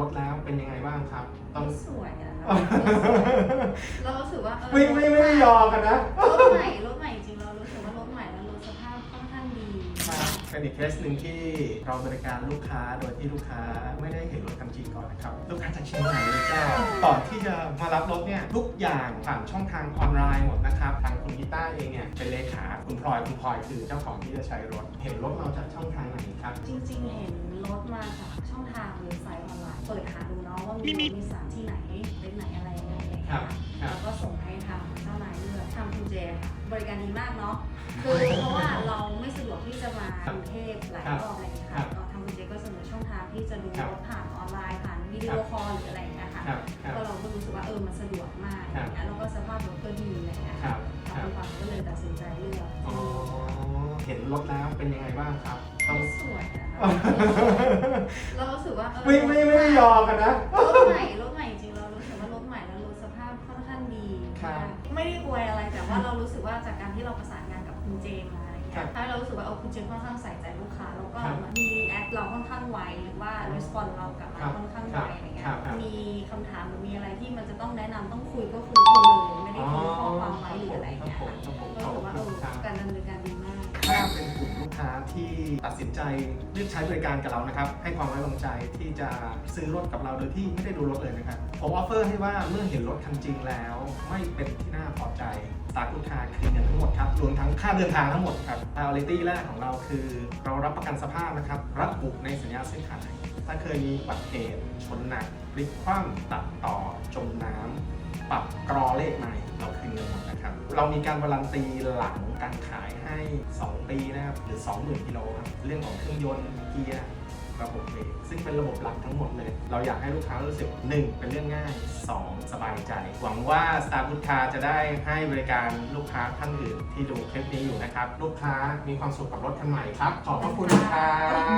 รถแล้วเป็นยังไงบ้างครับ ต้อง สวยอะค่ะเรารู้สึกว่าเออ ไม่ไม่ไม่ได้ยอกันนะ เป็นอีกเคสหนึ่งที่เราบริการลูกค้าโดยที่ลูกค้าไม่ได้เห็นรถคันจริงก่อนนะครับ ลูกค้าจากเชียงใหม่เลยเจ้าก่อนที่จะมารับรถเนี่ยทุกอย่างผ่านช่องทางออนไลน์หมดนะครับทางคุณกีต้าเองเนี่ยเป็นเลขาคุณพลอยคุณพลอยคือเจ้าของที่จะใช้รถ เห็นรถเราจากช่องทางไหนครับ จริง ๆ เห็นรถมาจากช่องทางเว็บไซต์ออนไลน์เปิดหาดูเนาะว่ามีรถมีสามที่ไหนเป็นไหนอะไร ครัเงี้บยครับ แล้วก็ส่งให้ทางเจ้านายเลือกทำคุณเจค่ะบริการดีมากเนาะคือเพราะว่าเราไม่สะดวกที่จะมากรุงเทพหลายรอบอะไรอย่างเงี้ยครัค่ะบก็ทางคุณเจก็เสนอช่องทางที่จะดูครับรถผ่านออนไลน์ผ่านวิดีโอคอลหรืออะไรอย่างเงี้ยค่ะครับครับ ก็เราก็รู้สึกว่าเออมันสะดวกมากอย่างเงี้ยแล้วก็สภาพรถก็ดีอะไรอย่างเงี้ยครัค่ะบคทารับงคุณฟังก็เลยตัดสินใจเลือกอ๋อเห็นรถแล้วเป็นยังไงบ้างครับต้อง สวยอะค่ะเรารู้สึกว่าเออไม่ไม่ไม่ได้ยอกันนะ รถใหม่ ครับไม่ได้อวยอะไรแต่ว่าเรารู้สึกว่าจากการที่เราประสานงานกับคุณเจมาอะไรเงี้ครัยบทำให้เรารู้สึกว่าเออคุณเจค่อนข้างใส่ใจลูกค้าแล้วก็ครับมีแอดเราค่อนข้างไวหรือว่ารีสปอนเรากลับมาครับค่อนข้างครัไวบอะไรเงี้ครัยบครับมีคำถามหรือมีอะไรที่มันจะต้องแนะนำต้องคุยก็คือโทรเลยไม่ได้ทิ้งข้อความไว้หรืออะไรเงี้ยครับผมครั ที่ตัดสินใจเลือกใช้บริการกับเรานะครับ ให้ความไว้วางใจที่จะซื้อรถกับเราโดยที่ไม่ได้ดูรถเลยนะครับผมออฟเฟอร์ให้ว่าเมื่อเห็นรถคันจริงแล้ว ไม่เป็นที่น่าพอใจสตาร์ทลูกค้าคืนเงินทั้งหมดครับรวมทั้งค่าเดินทางทั้งหมดครับ priority แรกของเราคือ เรารับประกันสภาพนะครับระบุในสัญญาซื้อขายถ้าเคยมีอุบัติเหตุชนหนักพลิกคว่ำตัดต่อจมน้ำปรับกรอเลขใหม่เรา เงินหมนะครับ เรามีการวารันตีหลังการขายให้ 2 ปีนะครับ หรือ 20,000กิโลครับ เรื่องของเครื่องยนต์เกียร์ระบบเบรกซึ่งเป็นระบบหลักทั้งหมดเลย เราอยากให้ลูกค้ารู้สึก 1. เป็นเรื่องง่าย 2. สบายใจ หวังว่า Star Food Car จะได้ให้บริการลูกค้าท่านอื่นที่ดูคลิปนี้อยู่นะครับ ลูกค้ามีความสุขกับรถคันใหม่ครับ ขอบพระคุณครับ